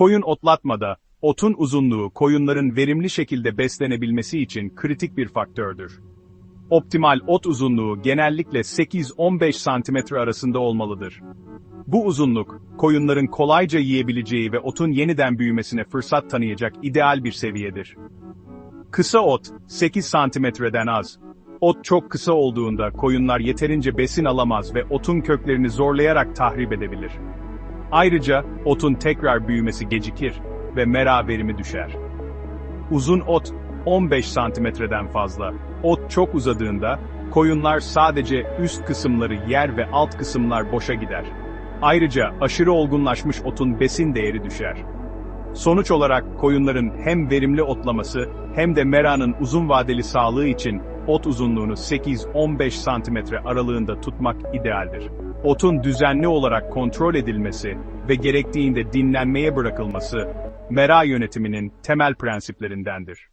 Koyun otlatmada, otun uzunluğu koyunların verimli şekilde beslenebilmesi için kritik bir faktördür. Optimal ot uzunluğu genellikle 8-15 cm arasında olmalıdır. Bu uzunluk, koyunların kolayca yiyebileceği ve otun yeniden büyümesine fırsat tanıyacak ideal bir seviyedir. Kısa ot, 8 santimetreden az. Ot çok kısa olduğunda koyunlar yeterince besin alamaz ve otun köklerini zorlayarak tahrip edebilir. Ayrıca otun tekrar büyümesi gecikir ve mera verimi düşer. Uzun ot 15 santimetreden fazla. Ot çok uzadığında koyunlar sadece üst kısımları yer ve alt kısımlar boşa gider. Ayrıca aşırı olgunlaşmış otun besin değeri düşer. Sonuç olarak koyunların hem verimli otlaması hem de meranın uzun vadeli sağlığı için ot uzunluğunu 8-15 santimetre aralığında tutmak idealdir. Otun düzenli olarak kontrol edilmesi ve gerektiğinde dinlenmeye bırakılması, mera yönetiminin temel prensiplerindendir.